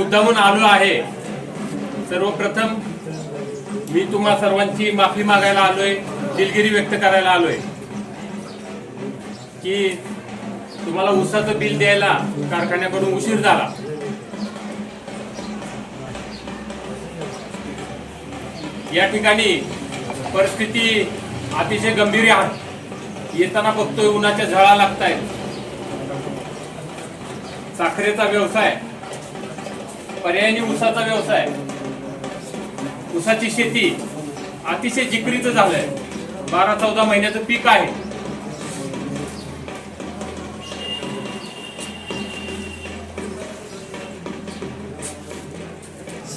मुद्दामून आलो आहे. सर्वप्रथम मी तुम्हा सर्वांची माफी मागायला आलोय दिलगिरी व्यक्त करायला आलोय की तुम्हाला उसाचं बिल द्यायला कारखान्याकडून उशीर झाला. या ठिकाणी परिस्थिती अतिशय गंभीर आहे. येताना बघतोय उन्हाच्या झळा लागतायत. साखरेचा व्यवसाय पर्यायी ऊसाचा व्यवसाय. उसाची शेती अतिशय जिकरीचं झालंय. बारा चौदा महिन्याचं पीक आहे.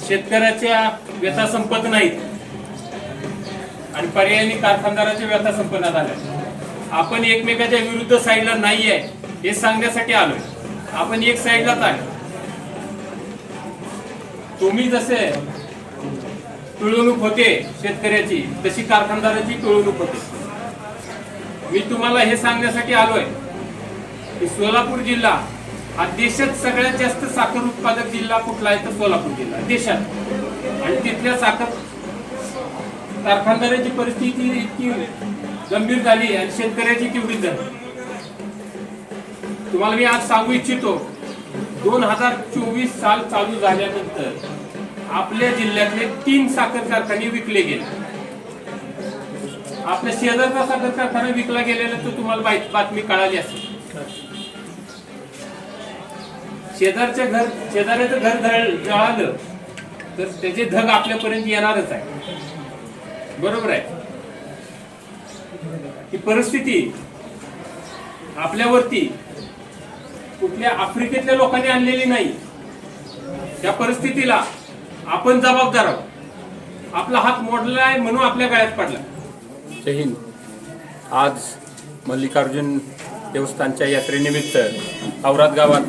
शेतकऱ्याच्या व्यथा संपत नाहीत. आणि पर्यायी कारखानदाराच्या व्यथा संपन्न झाल्या आपण एकमेकाच्या विरुद्ध साईडला नाहीये हे सांगण्यासाठी आलोय. आपण एक साईडलाच आहे. तुम्ही जसे पिळवणूक होते शेतकऱ्याची तशी कारखानदाराची पिळवणूक होते. मी तुम्हाला हे सांगण्यासाठी आलोय की सोलापूर जिल्हा हा देशात सगळ्यात जास्त साखर उत्पादक जिल्हा कुठला आहे तर सोलापूर जिल्हा. देशात. आणि तिथल्या साखर कारखानदाराची परिस्थिती इतकी गंभीर झाली आणि शेतकऱ्याची तेवढी झाली. तुम्हाला मी आज सांगू इच्छितो दोन हजार चोवीस साल चालू झाल्यानंतर आपल्या जिल्ह्यातले तीन साखर कारखाने विकले गेले. आपल्या शेजारचा साखर कारखाना विकला गेलेला तर तुम्हाला बातमी कळाली असेल. शेजारच्या घर शेजाऱ्याचं घर जळालं तर त्याचे धग आपल्यापर्यंत येणारच आहे. बरोबर आहे? ही परिस्थिती आपल्यावरती कुठल्या आफ्रिकेतल्या लोकांनी आणलेली नाही. त्या परिस्थितीला आपण जबाबदार आहोत. आपला हात मोडला आहे म्हणून आपल्या गळ्यात पडला. जय हिंद. आज मल्लिकार्जुन देवस्थानच्या यात्रेनिमित्त औरात गावात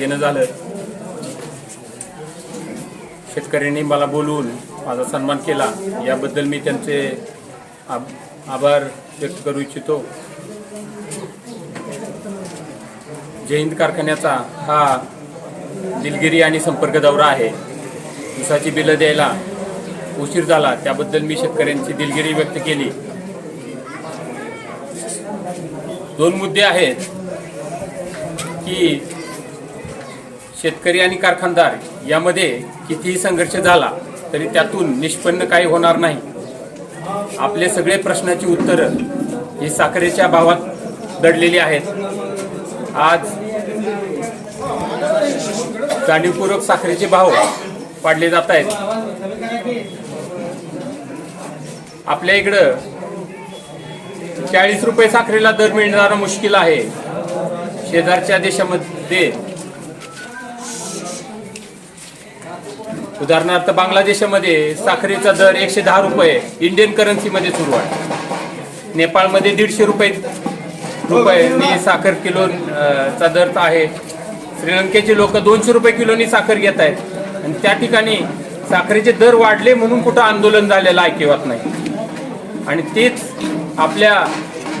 येणं झालं. शेतकऱ्यांनी मला बोलवून माझा सन्मान केला. याबद्दल मी त्यांचे आभ- आभार व्यक्त करू इच्छितो. जयंत कारखान्याचा हा दिलगिरी आणि संपर्क दौरा आहे. ऊसाची बिलं द्यायला उशीर झाला त्याबद्दल मी शेतकऱ्यांची दिलगिरी व्यक्त केली. दोन मुद्दे आहेत की शेतकरी आणि कारखानदार यामध्ये कितीही संघर्ष झाला तरी त्यातून निष्पन्न काही होणार नाही. आपले सगळे प्रश्नाची उत्तरं ही साखरेच्या भावात दडलेली आहेत. आज जाणीवपूर्वक साखरेचे भाव पाडले जात आहेत. आपल्या इकडं चाळीस रुपये साखरेला दर मिळणारा मुश्किल आहे. शेजारच्या देशामध्ये उदाहरणार्थ बांगलादेशामध्ये साखरेचा दर एकशे दहा रुपये इंडियन करन्सीमध्ये सुरू आहे. नेपाळमध्ये दीडशे रुपये रुपये साखर किलो चा दर आहे. श्रीलंकेचे लोक दोनशे रुपये किलोनी साखर घेत आहेत. आणि त्या ठिकाणी साखरेचे दर वाढले म्हणून कुठं आंदोलन झालेलं ऐकिवत नाही. आणि तेच आपल्या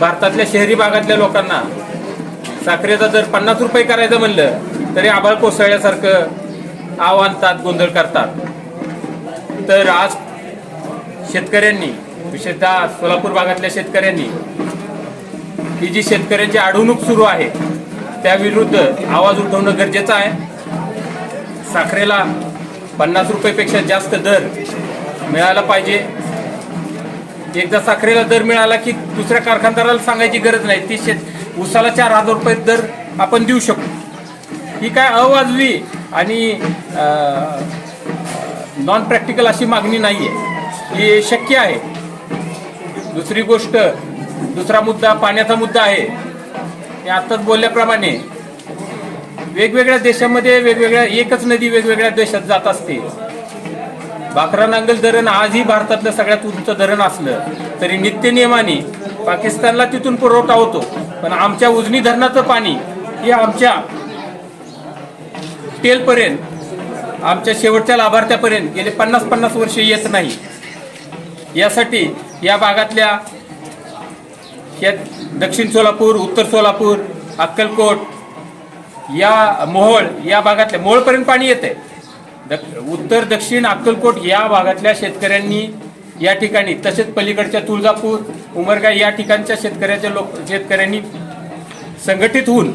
भारतातल्या शहरी भागातल्या लोकांना साखरेचा दर पन्नास रुपये करायचं म्हणलं तरी आभाळ कोसळल्यासारखं आव आणतात गोंधळ करतात. तर आज शेतकऱ्यांनी विशेषतः सोलापूर भागातल्या शेतकऱ्यांनी ही जी शेतकऱ्यांची अडवणूक सुरू आहे त्याविरुद्ध आवाज उठवणं गरजेचं आहे. साखरेला पन्नास रुपयेपेक्षा जास्त दर मिळाला पाहिजे. एकदा साखरेला दर मिळाला की दुसऱ्या कारखानदाराला सांगायची गरज नाही. ती शेत उसाला चार हजार रुपये दर आपण देऊ शकू. ही काय अवाजवी आणि नॉन प्रॅक्टिकल अशी मागणी नाही आहे ही शक्य आहे. दुसरी गोष्ट दुसरा मुद्दा पाण्याचा मुद्दा आहे. मी आत्ताच बोलल्याप्रमाणे वेगवेगळ्या देशामध्ये वेगवेगळ्या एकच नदी वेगवेगळ्या देशात जात असते. भाकरा नांगल धरण आजही भारतातलं सगळ्यात उंच धरण असलं तरी नित्य नियमाने पाकिस्तानला तिथून पुरवठा होतो. पण आमच्या उजनी धरणाचं पाणी हे आमच्या टेलपर्यंत आमच्या शेवटच्या लाभार्थ्यापर्यंत गेले पन्नास पन्नास वर्ष येत नाही. यासाठी या भागातल्या या दक्षिण सोलापूर उत्तर सोलापूर अक्कलकोट या मोहोळ या भागातल्या मोहोळपर्यंत पाणी येते दक- उत्तर दक्षिण अक्कलकोट या भागातल्या शेतकऱ्यांनी या ठिकाणी तसेच पलीकडच्या तुळजापूर उमरगा या ठिकाणच्या शेतकऱ्याच्या लोक शेतकऱ्यांनी संघटित होऊन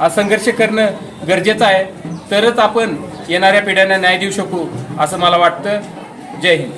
हा संघर्ष करणं गरजेचं आहे. तरच आपण येणाऱ्या पिढ्यांना न्याय देऊ शकू असं मला वाटतं. जय हिंद.